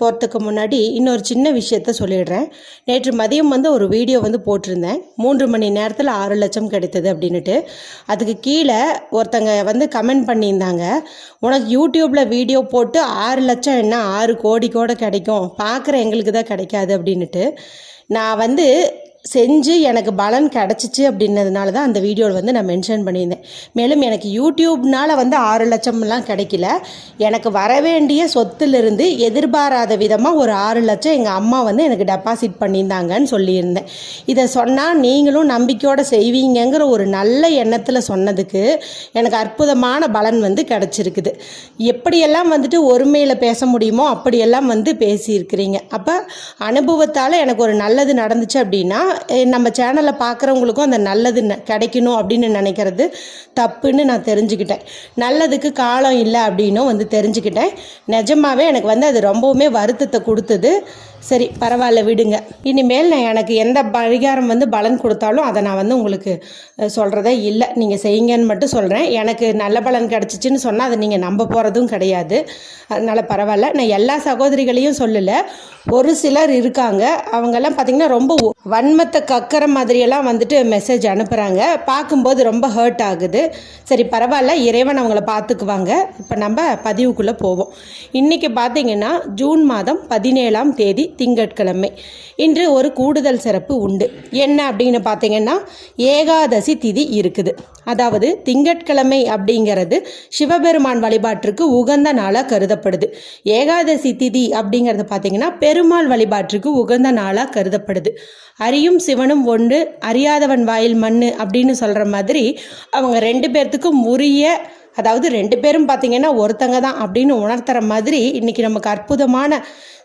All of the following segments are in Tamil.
போகிறதுக்கு முன்னாடி இன்னொரு சின்ன விஷயத்த சொல்லிடுறேன். நேற்று மதியம் வந்து ஒரு வீடியோ வந்து போட்டிருந்தேன். மூன்று மணி நேரத்தில் ஆறு லட்சம் கிடைத்தது அப்படின்னுட்டு. அதுக்கு கீழே ஒருத்தங்க வந்து கமெண்ட் பண்ணியிருந்தாங்க. உனக்கு யூடியூப்பில் வீடியோ போட்டு ஆறு லட்சம் என்ன? ஆறு கோடி கூட கிடைக்கும். பார்க்குற எங்களுக்கு தான் கிடைக்காது அப்படின்னுட்டு. நான் வந்து செஞ்சு எனக்கு பலன் கிடச்சிச்சு அப்படின்னதுனால தான் அந்த வீடியோவில் வந்து நான் மென்ஷன் பண்ணியிருந்தேன். மேலும் எனக்கு யூடியூப்னால் வந்து ஆறு லட்சம்லாம் கிடைக்கல. எனக்கு வரவேண்டிய சொத்துலேருந்து எதிர்பாராத விதமாக ஒரு ஆறு லட்சம் எங்கள் அம்மா வந்து எனக்கு டெபாசிட் பண்ணியிருந்தாங்கன்னு சொல்லியிருந்தேன். இதை சொன்னால் நீங்களும் நம்பிக்கையோடு செய்வீங்கங்கிற ஒரு நல்ல எண்ணத்தில் சொன்னதுக்கு எனக்கு அற்புதமான பலன் வந்து கிடச்சிருக்குது. எப்படியெல்லாம் வந்துட்டு ஒருமையில் பேச முடியுமோ அப்படியெல்லாம் வந்து பேசியிருக்கிறீங்க. அப்போ அனுபவத்தால் எனக்கு ஒரு நல்லது நடந்துச்சு அப்படின்னா நம்ம சேனலை பார்க்குறவங்களுக்கும் அந்த நல்லது கிடைக்கணும் அப்படின்னு நினைக்கிறது தப்புன்னு நான் தெரிஞ்சுக்கிட்டேன். நல்லதுக்கு காலம் இல்லை அப்படின்னும் வந்து தெரிஞ்சுக்கிட்டேன். நிஜமாவே எனக்கு வந்து அது ரொம்பவுமே வருத்தத்தை கொடுத்தது. சரி பரவாயில்ல விடுங்க. இனிமேல் நான் எனக்கு எந்த பரிகாரம் வந்து பலன் கொடுத்தாலும் அதை நான் வந்து உங்களுக்கு சொல்கிறதே இல்லை. நீங்கள் செய்யுங்கன்னு மட்டும் சொல்கிறேன் எனக்கு நல்ல பலன் கிடச்சிச்சின்னு சொன்னால் அதை நீங்கள் நம்ப போகிறதும் கிடையாது. அதனால் பரவாயில்ல. நான் எல்லா சகோதரிகளையும் சொல்லலை. ஒரு சிலர் இருக்காங்க. அவங்கெல்லாம் பார்த்திங்கன்னா ரொம்ப ஒ- குடும்பத்தை கக்கிற மாதிரியெல்லாம் வந்துட்டு மெசேஜ் அனுப்புகிறாங்க பார்க்கும்போது ரொம்ப ஹர்ட் ஆகுது. சரி பரவாயில்ல இறைவன் அவங்கள பார்த்துக்குவாங்க. இப்போ நம்ம பதிவுக்குள்ளே போவோம். இன்றைக்கி பார்த்தீங்கன்னா ஜூன் மாதம் பதினேழாம் தேதி திங்கட்கிழமை. இன்று ஒரு கூடுதல் சிறப்பு உண்டு. என்ன அப்படின்னு பார்த்தீங்கன்னா ஏகாதசி திதி இருக்குது. அதாவது திங்கட்கிழமை அப்படிங்கிறது சிவபெருமான் வழிபாட்டிற்கு உகந்த நாளாக கருதப்படுது. ஏகாதசி திதி அப்படிங்கிறது பார்த்தீங்கன்னா பெருமாள் வழிபாட்டிற்கு உகந்த நாளாக கருதப்படுது. அறியும் சிவனும் ஒன்று அறியாதவன் வாயில் மண்ணு அப்படின்னு சொல்கிற மாதிரி அவங்க ரெண்டு பேர்த்துக்கும் உரிய அதாவது ரெண்டு பேரும் பார்த்தீங்கன்னா ஒருத்தங்க தான் அப்படின்னு உணர்த்துற மாதிரி இன்னைக்கு நமக்கு அற்புதமான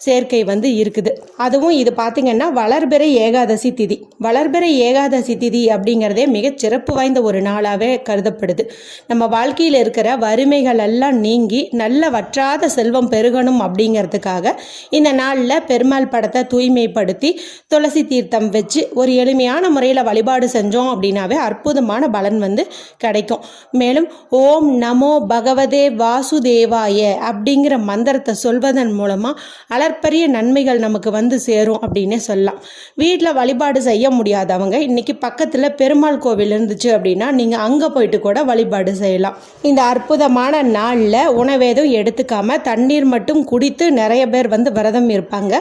சேர்க்கை வந்து இருக்குது. அதுவும் இது பார்த்தீங்கன்னா வளர்பிறை ஏகாதசி திதி. வளர்பிறை ஏகாதசி திதி அப்படிங்கிறதே மிக சிறப்பு வாய்ந்த ஒரு நாளாகவே கருதப்படுது. நம்ம வாழ்க்கையில் இருக்கிற வறுமைகள் எல்லாம் நீங்கி நல்ல வற்றாத செல்வம் பெருகணும் அப்படிங்கிறதுக்காக இந்த நாளில் பெருமாள் படத்தை தூய்மைப்படுத்தி துளசி தீர்த்தம் வச்சு ஒரு எளிமையான முறையில் வழிபாடு செஞ்சோம் அப்படின்னாவே அற்புதமான பலன் வந்து கிடைக்கும். மேலும் ஓம் நமோ பகவதே வாசுதேவாய அப்படிங்கிற மந்திரத்தை சொல்வதன் மூலமாக அளப்பரிய நன்மைகள் நமக்கு வந்து சேரும் அப்படின்னே சொல்லலாம். வீட்டில் வழிபாடு செய்ய முடியாதவங்க இன்னைக்கு பக்கத்தில் பெருமாள் கோவில் இருந்துச்சு அப்படின்னா நீங்கள் அங்கே போயிட்டு கூட வழிபாடு செய்யலாம். இந்த அற்புதமான நாளில் உணவேதும் எடுத்துக்காம தண்ணீர் மட்டும் குடித்து நிறைய பேர் வந்து விரதம் இருப்பாங்க.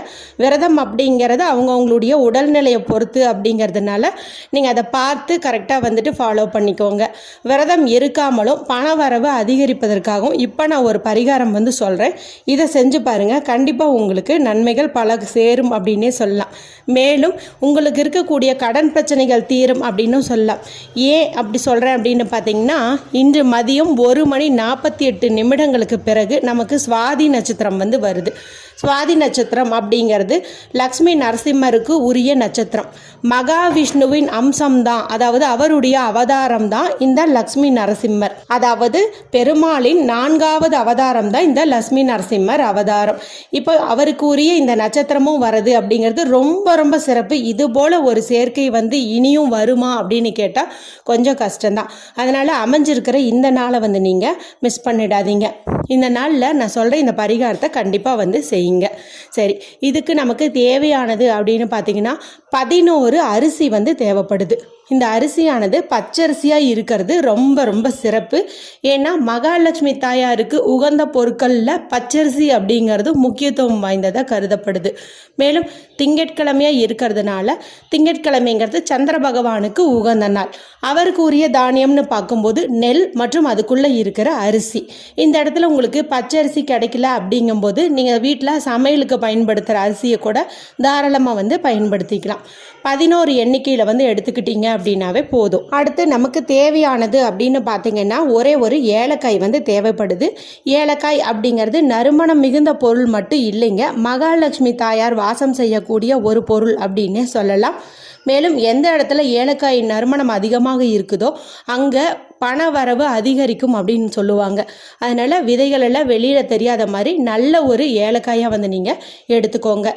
விரதம் அப்படிங்கிறது அவங்கவுங்களுடைய உடல்நிலையை பொறுத்து அப்படிங்கிறதுனால நீங்கள் அதை பார்த்து கரெக்டாக வந்துட்டு ஃபாலோ பண்ணிக்கோங்க. விரதம் இருக்காமலும் பண வரவு அதிகரிப்பதற்காகவும் இப்போ நான் ஒரு பரிகாரம் வந்து சொல்கிறேன் இதை செஞ்சு பாருங்கள் கண்டிப்பாக உங்களுக்கு நன்மைகள் பல சேரும் அப்படின்னே சொல்லலாம். மேலும் உங்களுக்கு இருக்கக்கூடிய கடன் பிரச்சனைகள் தீரும் அப்படின்னும் சொல்லலாம். ஏன் அப்படி சொல்கிறேன் அப்படின்னு பார்த்தீங்கன்னா இன்று மதியம் ஒரு மணி நாற்பத்தி எட்டு நிமிடங்களுக்கு பிறகு நமக்கு சுவாதி நட்சத்திரம் வந்து வருது. சுவாதி நட்சத்திரம் அப்படிங்கிறது லக்ஷ்மி நரசிம்மருக்கு உரிய நட்சத்திரம். மகாவிஷ்ணுவின் அம்சம்தான் அதாவது அவருடைய அவதாரம் தான் இந்த லக்ஷ்மி நரசிம்மர். அதாவது பெருமாளின் நான்காவது அவதாரம் தான் இந்த லக்ஷ்மி நரசிம்மர் அவதாரம். இப்போ அவருக்கு உரிய இந்த நட்சத்திரமும் வருது அப்படிங்கிறது ரொம்ப ரொம்ப சிறப்பு. இது போல ஒரு சேர்க்கை வந்து இனியும் வருமா அப்படின்னு கேட்டால் கொஞ்சம் கஷ்டம்தான். அதனால் அமைஞ்சிருக்கிற இந்த நாளை வந்து நீங்கள் மிஸ் பண்ணிடாதீங்க. இந்த நாளில் நான் சொல்கிற இந்த பரிகாரத்தை கண்டிப்பாக வந்து செய்யுங்க. சரி இதுக்கு நமக்கு தேவையானது அப்படின்னு பார்த்தீங்கன்னா பதினோரு அரிசி வந்து தேவைப்படுது. இந்த அரிசியானது பச்சரிசியாக இருக்கிறது. ரொம்ப ரொம்ப சிறப்பு. ஏன்னா மகாலட்சுமி தாயாருக்கு உகந்த பொருட்களில் பச்சரிசி அப்படிங்கிறது முக்கியத்துவம் வாய்ந்ததாக கருதப்படுது. மேலும் திங்கட்கிழமையாக இருக்கிறதுனால திங்கட்கிழமைங்கிறது சந்திர பகவானுக்கு உகந்த நாள். அவருக்கு உரிய தானியம்னு பார்க்கும்போது நெல் மற்றும் அதுக்குள்ளே இருக்கிற அரிசி. இந்த இடத்துல உங்களுக்கு பச்சரிசி கிடைக்கல அப்படிங்கும்போது நீங்கள் வீட்டில் சமையலுக்கு பயன்படுத்துகிற அரிசியை கூட தாராளமாக வந்து பயன்படுத்திக்கலாம். பதினோரு எண்ணிக்கையில் வந்து எடுத்துக்கிட்டீங்க அப்படின்னாவே போதும். அடுத்து நமக்கு தேவையானது அப்படின்னு பார்த்தீங்கன்னா ஒரே ஒரு ஏலக்காய் வந்து தேவைப்படுது. ஏலக்காய் அப்படிங்கிறது நறுமணம் மிகுந்த பொருள் மட்டும் இல்லைங்க. மகாலட்சுமி தாயார் வாசம் செய்யக்கூடிய ஒரு பொருள் அப்படின்னே சொல்லலாம். மேலும் எந்த இடத்துல ஏலக்காய் நறுமணம் அதிகமாக இருக்குதோ அங்கே பண வரவு அதிகரிக்கும் அப்படின்னு சொல்லுவாங்க. அதனால் விதைகள் எல்லாம் வெளியில் தெரியாத மாதிரி நல்ல ஒரு ஏலக்காயாக வந்து நீங்கள் எடுத்துக்கோங்க.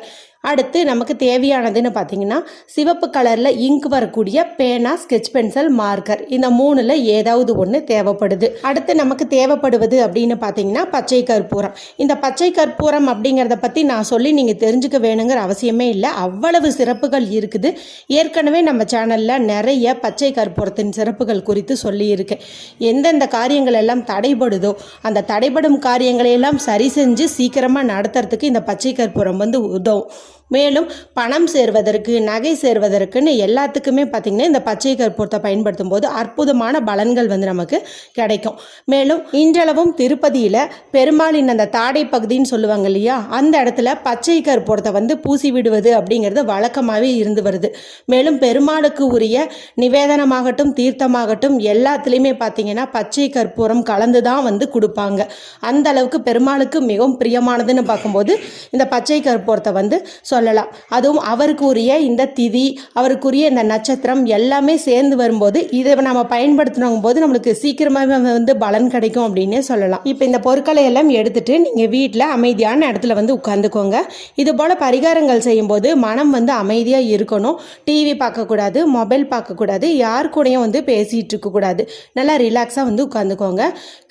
அடுத்து நமக்கு தேவையானதுன்னு பார்த்தீங்கன்னா சிவப்பு கலரில் இங்க் வரக்கூடிய பேனா ஸ்கெட்ச் பென்சில் மார்க்கர் இந்த மூணில் ஏதாவது ஒன்று தேவைப்படுது. அடுத்து நமக்கு தேவைப்படுவது அப்படின்னு பார்த்தீங்கன்னா பச்சை கற்பூரம். இந்த பச்சை கற்பூரம் அப்படிங்கிறத பற்றி நான் சொல்லி நீங்கள் தெரிஞ்சுக்க வேணுங்கிற அவசியமே இல்லை. அவ்வளவு சிறப்புகள் இருக்குது. ஏற்கனவே நம்ம சேனலில் நிறைய பச்சை கற்பூரத்தின் சிறப்புகள் குறித்து சொல்லியிருக்கேன் எந்தெந்த காரியங்கள் எல்லாம் தடைபடுதோ அந்த தடைபடும் காரியங்களை எல்லாம் சரி செஞ்சு சீக்கிரமாக நடத்துறதுக்கு இந்த பச்சை கற்பூரம் வந்து உதவும். மேலும் பணம் சேர்வதற்கு நகை சேர்வதற்குன்னு எல்லாத்துக்குமே பார்த்திங்கன்னா இந்த பச்சை கற்பூரத்தை பயன்படுத்தும் போது அற்புதமான பலன்கள் வந்து நமக்கு கிடைக்கும். மேலும் இன்றளவும் திருப்பதியில் பெருமாளின் அந்த தாடை பகுதின்னு சொல்லுவாங்க இல்லையா? அந்த இடத்துல பச்சை கற்பூரத்தை வந்து பூசி விடுவது அப்படிங்கிறது வழக்கமாகவே இருந்து வருது. மேலும் பெருமாளுக்கு உரிய நிவேதனமாகட்டும் தீர்த்தமாகட்டும் எல்லாத்துலேயுமே பார்த்தீங்கன்னா பச்சை கற்பூரம் கலந்து தான் வந்து கொடுப்பாங்க. அந்த அளவுக்கு பெருமாளுக்கு மிகவும் பிரியமானதுன்னு பார்க்கும்போது இந்த பச்சை கற்பூரத்தை வந்து சொல்லலாம். அதுவும் அவருக்குரிய இந்த திதி அவருக்குரிய இந்த நட்சத்திரம் எல்லாமே சேர்ந்து வரும்போது இதை நம்ம பயன்படுத்தினோங்கும் போது நம்மளுக்கு சீக்கிரமாகவே வந்து பலன் கிடைக்கும் அப்படின்னே சொல்லலாம். இப்போ இந்த பொருட்களை எல்லாம் எடுத்துட்டு நீங்கள் வீட்டில் அமைதியான இடத்துல வந்து உட்காந்துக்கோங்க. இது போல் பரிகாரங்கள் செய்யும்போது மனம் வந்து அமைதியாக இருக்கணும். டிவி பார்க்கக்கூடாது மொபைல் பார்க்கக்கூடாது யார் கூடயும் வந்து பேசிகிட்டு இருக்கக்கூடாது நல்லா ரிலாக்ஸாக வந்து உட்காந்துக்கோங்க.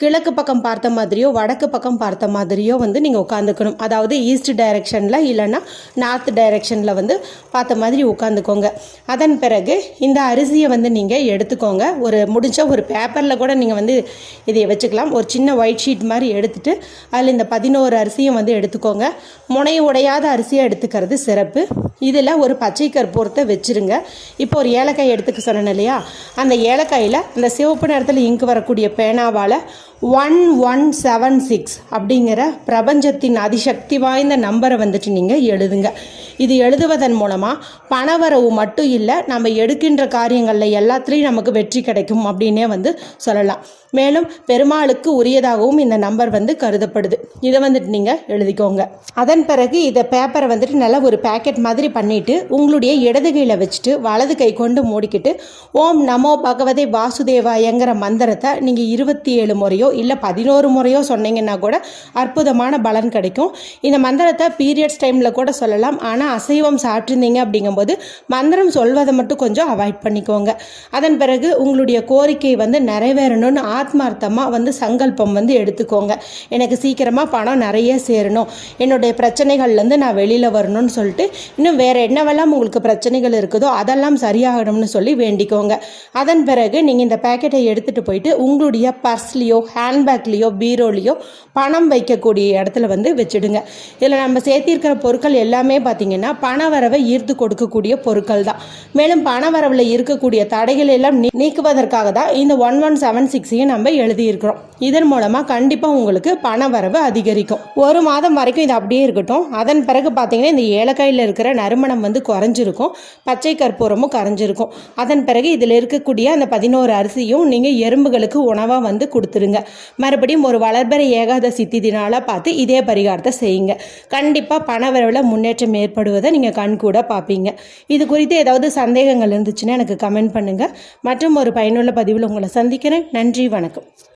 கிழக்கு பக்கம் பார்த்த மாதிரியோ வடக்கு பக்கம் பார்த்த மாதிரியோ வந்து நீங்கள் உட்காந்துக்கணும். அதாவது ஈஸ்ட் டைரக்ஷனில் இல்லைன்னா நார்த் டைரெக்ஷனில் வந்து பார்த்த மாதிரி உட்காந்துக்கோங்க அதன் பிறகு இந்த அரிசியை வந்து நீங்கள் எடுத்துக்கோங்க. ஒரு முடிஞ்ச ஒரு பேப்பரில் கூட நீங்கள் வந்து இதை வச்சுக்கலாம். ஒரு சின்ன ஒயிட் ஷீட் மாதிரி எடுத்துகிட்டு அதில் இந்த பதினோரு அரிசியும் வந்து எடுத்துக்கோங்க. முனை உடையாத அரிசியை எடுத்துக்கிறது சிறப்பு. இதில் ஒரு பச்சை கற்பூரத்தை வச்சுருங்க. இப்போ ஒரு ஏலக்காய் எடுத்துக்க சொன்னேன் இல்லையா? அந்த ஏலக்காயில் அந்த சிவப்பு நேரத்தில் இங்கு வரக்கூடிய பேனாவால் ஒன் ஒன் செவன் சிக்ஸ் அப்படிங்கிற பிரபஞ்சத்தின் அதிசக்தி வாய்ந்த நம்பரை வந்துட்டு நீங்கள் எழுதுங்க. இது எழுதுவதன் மூலமாக பணவரவு மட்டும் இல்லை நம்ம எடுக்கின்ற காரியங்களில் எல்லாத்துலேயும் நமக்கு வெற்றி கிடைக்கும் அப்படின்னே வந்து சொல்லலாம். மேலும் பெருமாளுக்கு உரியதாகவும் இந்த நம்பர் வந்து கருதப்படுது. இதை வந்துட்டு நீங்கள் எழுதிக்கோங்க. அதன் பிறகு இதை பேப்பரை வந்துட்டு நல்லா ஒரு பேக்கெட் மாதிரி பண்ணிவிட்டு உங்களுடைய இடது கையில் வச்சுட்டு வலது கை கொண்டு மூடிக்கிட்டு ஓம் நமோ பகவதே வாசுதேவாயங்கிற மந்திரத்தை நீங்கள் இருபத்தி ஏழு முறையோ இல்லை பதினோரு முறையோ சொன்னீங்கன்னா கூட அற்புதமான பலன் கிடைக்கும். இந்த மந்திரத்தை பீரியட்ஸ் டைமில் கூட சொல்லலாம். ஆனால் அசைவம் சாப்பிட்ருந்தீங்க அப்படிங்கும்போது மந்திரம் சொல்வதை மட்டும் கொஞ்சம் அவாய்ட் பண்ணிக்கோங்க. அதன் பிறகு உங்களுடைய கோரிக்கை வந்து நிறைவேறணும்னு ஆத்மார்த்தமாக வந்து சங்கல்பம் வந்து எடுத்துக்கோங்க. எனக்கு சீக்கிரமாக பணம் நிறைய சேரணும். என்னுடைய பிரச்சனைகள்லேருந்து நான் வெளியில் வரணும்னு சொல்லிட்டு இன்னும் வேறு என்னவெல்லாம் உங்களுக்கு பிரச்சனைகள் இருக்குதோ அதெல்லாம் சரியாகணும்னு சொல்லி வேண்டிக்கோங்க. அதன் பிறகு நீங்கள் இந்த பேக்கெட்டை எடுத்துகிட்டு போயிட்டு உங்களுடைய பர்ஸ்லேயோ ஹேண்ட்பேக்லேயோ பீரோலேயோ பணம் வைக்கக்கூடிய இடத்துல வந்து வச்சுடுங்க. இதில் நம்ம சேர்த்திருக்கிற பொருட்கள் எல்லாமே பார்த்தீங்கன்னா பண வரவை ஈர்த்து கொடுக்கக்கூடிய பொருட்கள் தான் மேலும் பண வரவில் இருக்கக்கூடிய தடைகள் எல்லாம் நீக்குவதற்காக தான் இந்த ஒன் ஒன் செவன் சிக்ஸையும் நம்ம எழுதியிருக்கிறோம். இதன் மூலமாக கண்டிப்பாக உங்களுக்கு பண வரவு அதிகரிக்கும். ஒரு மாதம் வரைக்கும் இது அப்படியே இருக்கட்டும். அதன் பிறகு பார்த்தீங்கன்னா இந்த ஏலக்காயில் இருக்கிற நறுமணம் வந்து குறைஞ்சிருக்கும். பச்சை கற்பூரமும் கரைஞ்சிருக்கும். அதன் பிறகு இதில் இருக்கக்கூடிய அந்த பதினோரு அரிசியும் நீங்கள் எறும்புகளுக்கு உணவாக வந்து கொடுத்துருங்க. மறுபடியும் ஒரு வளர்பறை ஏகாதசி திதினால பார்த்து இதே பரிகாரத்தை செய்யுங்க. கண்டிப்பாக பண வரவில் முன்னேற்றம் ஏற்படுவதை நீங்கள் கண் கூட பார்ப்பீங்க இது குறித்து ஏதாவது சந்தேகங்கள் இருந்துச்சுன்னா எனக்கு கமெண்ட் பண்ணுங்கள் மற்றும் ஒரு பயனுள்ள பதிவில் உங்களை சந்திக்கிறேன். நன்றி வணக்கம்.